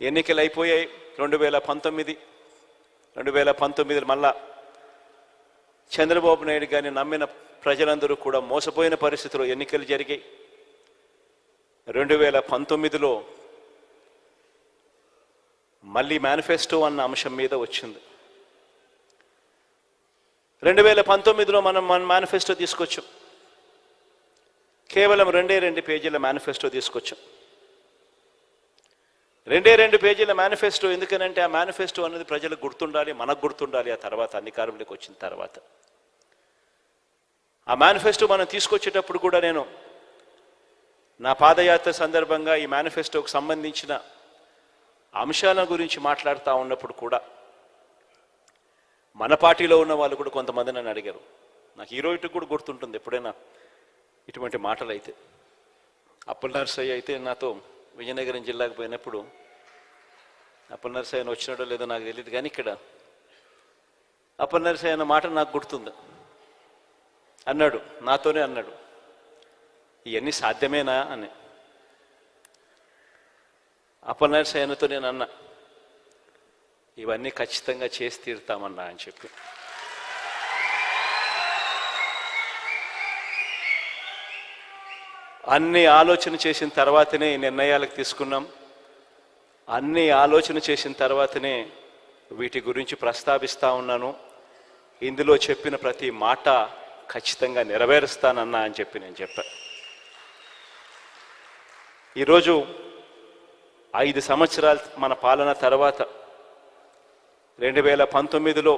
ఎన్నికలు అయిపోయాయి రెండు వేల పంతొమ్మిది రెండు వేల పంతొమ్మిది మళ్ళా చంద్రబాబు నాయుడు గారిని నమ్మిన ప్రజలందరూ కూడా మోసపోయిన పరిస్థితిలో ఎన్నికలు జరిగాయి. రెండు వేల పంతొమ్మిదిలో మళ్ళీ మేనిఫెస్టో అన్న అంశం మీద వచ్చింది. రెండు వేల పంతొమ్మిదిలో మనం మన మేనిఫెస్టో తీసుకొచ్చాం. కేవలం రెండే రెండు పేజీల మేనిఫెస్టో తీసుకొచ్చాం. రెండే రెండు పేజీల మేనిఫెస్టో ఎందుకనంటే ఆ మేనిఫెస్టో అనేది ప్రజలకు గుర్తుండాలి మనకు గుర్తుండాలి ఆ తర్వాత అధికారంలోకి వచ్చిన తర్వాత. ఆ మేనిఫెస్టో మనం తీసుకొచ్చేటప్పుడు కూడా నేను నా పాదయాత్ర సందర్భంగా ఈ మేనిఫెస్టోకు సంబంధించిన అంశాల గురించి మాట్లాడుతూ ఉన్నప్పుడు కూడా మన పార్టీలో ఉన్న వాళ్ళు కూడా కొంతమంది నన్ను అడిగారు. నాకు ఈ కూడా గుర్తుంటుంది ఎప్పుడైనా ఇటువంటి మాటలు అయితే అప్పుల నర్సయ్య అయితే నాతో విజయనగరం జిల్లాకు పోయినప్పుడు అప్పుల వచ్చినాడో లేదో నాకు తెలియదు కానీ ఇక్కడ అప్పుల మాట నాకు గుర్తుంది. అన్నాడు నాతోనే అన్నాడు ఇవన్నీ సాధ్యమేనా అని. అప్పల నేను అన్నా ఇవన్నీ ఖచ్చితంగా చేసి తీరుతామన్నా అని చెప్పి. అన్ని ఆలోచన చేసిన తర్వాతనే ఈ నిర్ణయాలకు తీసుకున్నాం. అన్ని ఆలోచన చేసిన తర్వాతనే వీటి గురించి ప్రస్తావిస్తా ఉన్నాను. ఇందులో చెప్పిన ప్రతి మాట ఖచ్చితంగా నెరవేరుస్తానన్నా అని చెప్పి నేను చెప్పాను ఈరోజు ఐదు సంవత్సరాల మన పాలన తర్వాత రెండు వేల పంతొమ్మిదిలో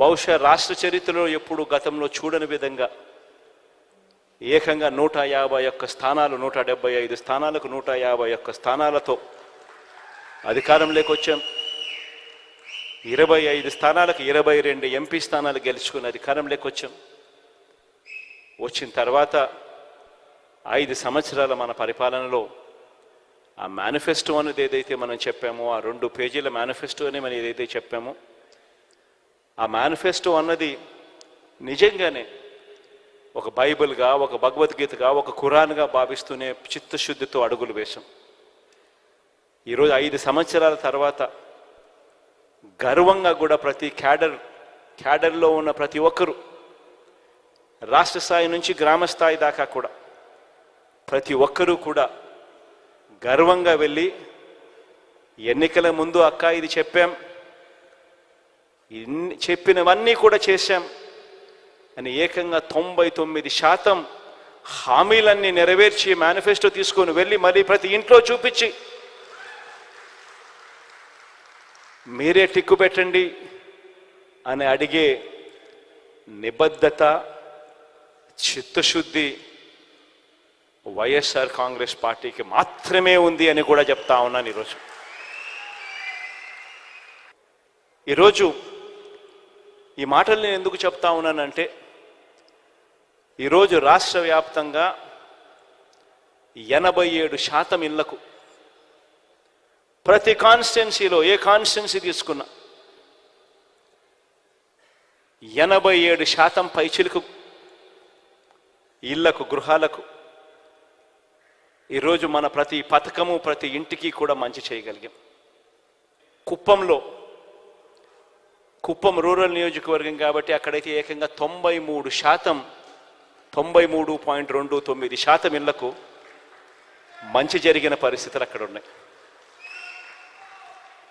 బహుశా రాష్ట్ర చరిత్రలో ఎప్పుడు గతంలో చూడని విధంగా ఏకంగా నూట యాభై ఒక్క స్థానాలు నూట డెబ్బై ఐదు స్థానాలకు నూట యాభై ఒక్క స్థానాలతో అధికారంలోకి వచ్చాం ఇరవై ఐదు స్థానాలకు ఇరవై రెండు ఎంపీ స్థానాలు గెలుచుకుని అధికారంలోకి వచ్చాం వచ్చిన తర్వాత ఐదు సంవత్సరాల మన పరిపాలనలో ఆ మేనిఫెస్టో అనేది ఏదైతే మనం చెప్పామో ఆ రెండు పేజీల మేనిఫెస్టో అని మనం ఏదైతే చెప్పామో ఆ మేనిఫెస్టో అన్నది నిజంగానే ఒక బైబిల్గా ఒక భగవద్గీతగా ఒక ఖురాన్గా భావిస్తూనే చిత్తశుద్ధితో అడుగులు వేశాం. ఈరోజు ఐదు సంవత్సరాల తర్వాత గర్వంగా కూడా ప్రతి క్యాడర్ క్యాడర్లో ఉన్న ప్రతి ఒక్కరూ రాష్ట్ర స్థాయి నుంచి గ్రామ స్థాయి దాకా కూడా ప్రతి ఒక్కరూ కూడా గర్వంగా వెళ్ళి ఎన్నికల ముందు అక్క ఇది చెప్పాం. ఇన్ని చెప్పినవన్నీ కూడా చేశాం. అని ఏకంగా తొంభై తొమ్మిది శాతం హామీలన్నీ నెరవేర్చి మేనిఫెస్టో తీసుకొని వెళ్ళి మళ్ళీ ప్రతి ఇంట్లో చూపించి మీరే టిక్కు పెట్టండి అని అడిగే నిబద్ధత చిత్తశుద్ధి వైఎస్ఆర్ కాంగ్రెస్ పార్టీకి మాత్రమే ఉంది అని కూడా చెప్తా ఉన్నాను ఈరోజు. ఈరోజు ఈ మాటలు నేను ఎందుకు చెప్తా ఉన్నానంటే ఈరోజు రాష్ట్ర వ్యాప్తంగా ఎనభై ఏడు శాతం ఇళ్ళకు ప్రతి కాన్స్టెన్సీలో ఏ కాన్స్టెన్సీ తీసుకున్నా ఎనభై ఏడు శాతం పైచిలకు ఇళ్ళకు గృహాలకు ఈరోజు మన ప్రతి పథకము ప్రతి ఇంటికి కూడా మంచి చేయగలిగాం. కుప్పంలో కుప్పం రూరల్ నియోజకవర్గం కాబట్టి అక్కడైతే ఏకంగా తొంభై మూడు శాతం తొంభై మూడు పాయింట్ రెండు తొమ్మిది శాతం ఇళ్ళకు మంచి జరిగిన పరిస్థితులు అక్కడ ఉన్నాయి